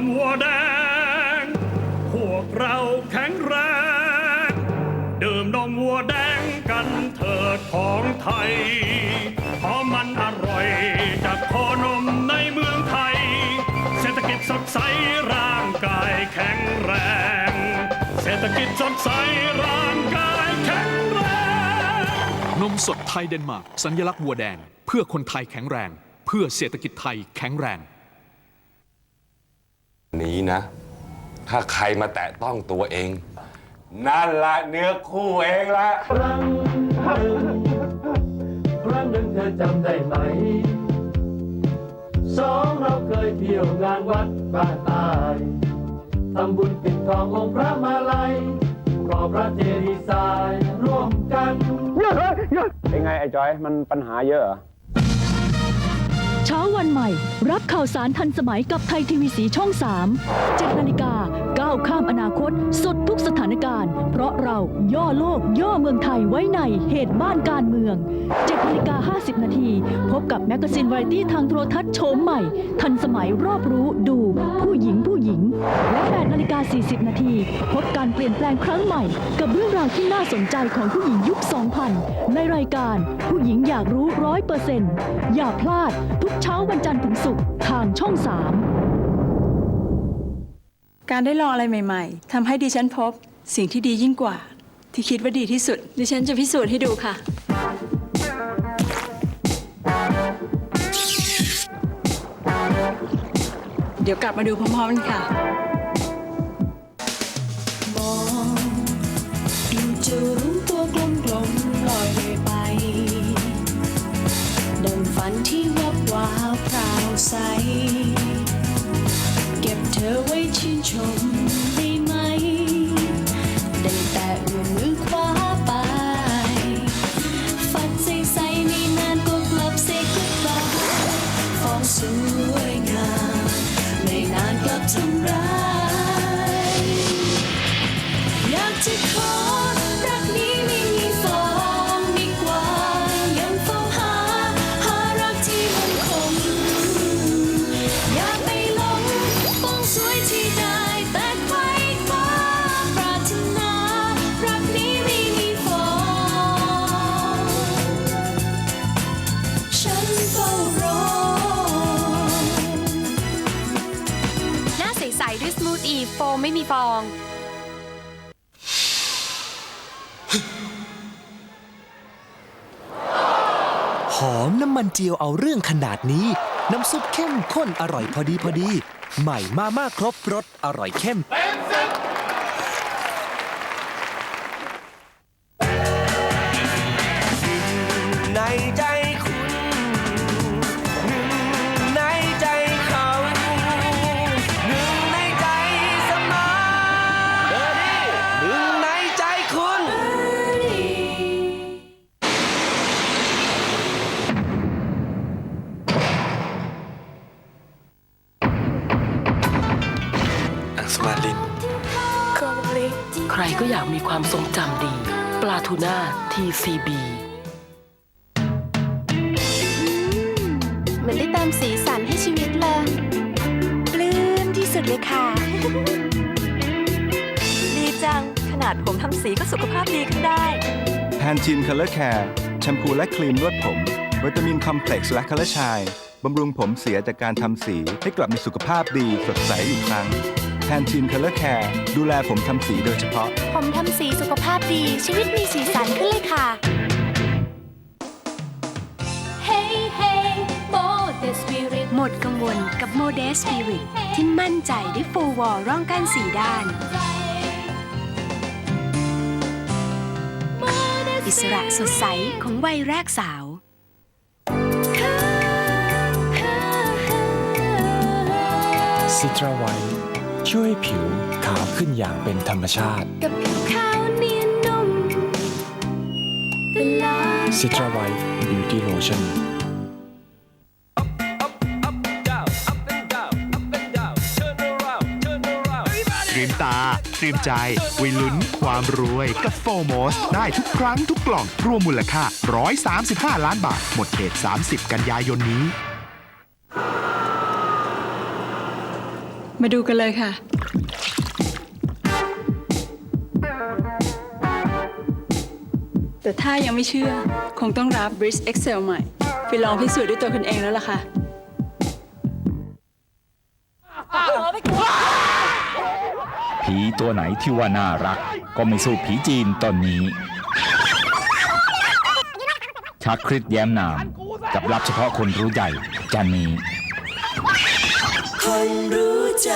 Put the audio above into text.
มวัวแดง พวกเราแข็งแรง ดื่มนมวัวแดงกันเถิดของไทย เพราะมันอร่อยจากโคนมในเมืองไทย เศรษฐกิจสดใสร่างกายแข็งแรง เศรษฐกิจสดใสร่างกายแข็งแรง นมสดไทยเดนมาร์กสัญลักษณ์วัวแดง เพื่อคนไทยแข็งแรง เพื่อเศรษฐกิจไทยแข็งแรง นี้นะ ถ้าใครมาแตะต้องตัวเอง นั่นละเนื้อคู่เองละ ครั้งหนึ่งครั้งหนึ่งเธอจำได้ไหม สองเราเคยเที่ยวงานวัดบ้านตายทำบุญปิดทององค์พระมาลัยก่อพระเจดีย์ทรายร่วมกัน เป็นไงไอ้จอย มันปัญหาเยอะเหรอ เช้าวันใหม่ รับข่าวสารทันสมัยกับไทยทีวีสีช่อง 3 7นาฬิกาาวข้ามอนาคต สุดทุกสถานการณ์ เพราะเราย่อโลกย่อเมืองไทยไว้ในเหตุบ้านการเมือง7นาฬิกา50 นาที พบกับแมกกาซีนวาไรตี้ทางโทรทัศน์โฉมใหม่ ทันสมัยรอบรู้ดู ผู้หญิงผู้หญิง และ8นาฬิกา 40 นาทีพบการเปลี่ยนแปลงครั้งใหม่ กับเรื่องราวที่น่าสนใจของผู้หญิงยุค 2000 ในรายการผู้หญิงอยากรู้ร้อยเปอร์เซ็นต์อย่าพลาดทุกเช้าวันจันทร์ถึงศุกร์ทางช่อง 3 การได้ลองอะไรใหม่ๆทำให้ดิฉันพบสิ่งที่ดียิ่งกว่า ที่คิดว่าดีที่สุด ดิฉันจะพิสูจน์ให้ดูค่ะ เดี๋ยวกลับมาดูพร้อมๆกันค่ะ มองดูจะรู้ตัวกลมกลมๆลอยเรื่อยไป ดังฝันที่วับวาวพราวใส เก็บเใสด้วยสมูทอีโฟมไม่มีฟอง หอมน้ำมันเจียวเอาเรื่องขนาดนี้ น้ำซุปเข้มข้นอร่อยพอดีพอดี ใหม่มาม่าครบรสอร่อยเข้มใน สมาลินใครก็อยากมีความทรงจำดี ปลาทูน่า TCB เหมือนได้เติมสีสันให้ชีวิตเลยปลื้มที่สุดเลยค่ะ ดีจัง ขนาดผมทำสีก็สุขภาพดีขึ้นได้ แพนจินคัลเลอร์แคร์แชมพูและครีมนวดผม วิตามินคอมเพล็กซ์และคัลเลอร์ชายบำรุงผมเสียจากการทำสีให้กลับมีสุขภาพดีสดใสอีกครั้ง แพนจินคัลเลอร์แคร์ดูแลผมทำสีโดยเฉพาะ ผมทำสีสุขภาพดี ชีวิตมีสีสันขึ้นเลยค่ะ Hey hey Mode Spirit หมดกังวลกับโมเดส Spirit ที่มั่นใจด้วยโฟวอลร่องก้านสีด้านอิสระสดใสของวัยแรกสาว ซิตราไว ช่วยผิวขาวขึ้นอย่างเป็นธรรมชาติกับผิวขาวเนียนนุ่มตลอดซิตราไวบิวตี้โลชั่น เตรียมตา เตรียมใจไว้ลุ้นความรวยกับโฟโมส ได้ทุกครั้งทุกกล่องรวมมูลค่า 135 ล้านบาท หมดเขต 30 กันยายนนี้ มาดูกันเลยค่ะ แต่ถ้ายังไม่เชื่อ คงต้องรับ Bridge Excel ใหม่ ไปลองพิสูจน์ด้วยตัวคุณเองแล้วล่ะค่ะ ผีตัวไหนที่ว่าน่ารัก ก็ไม่สู้ผีจีนตอนนี้ ชักคริสแย้มนาม กับรับเฉพาะคนรู้ใหญ่จันนี้ คนรู้ใจ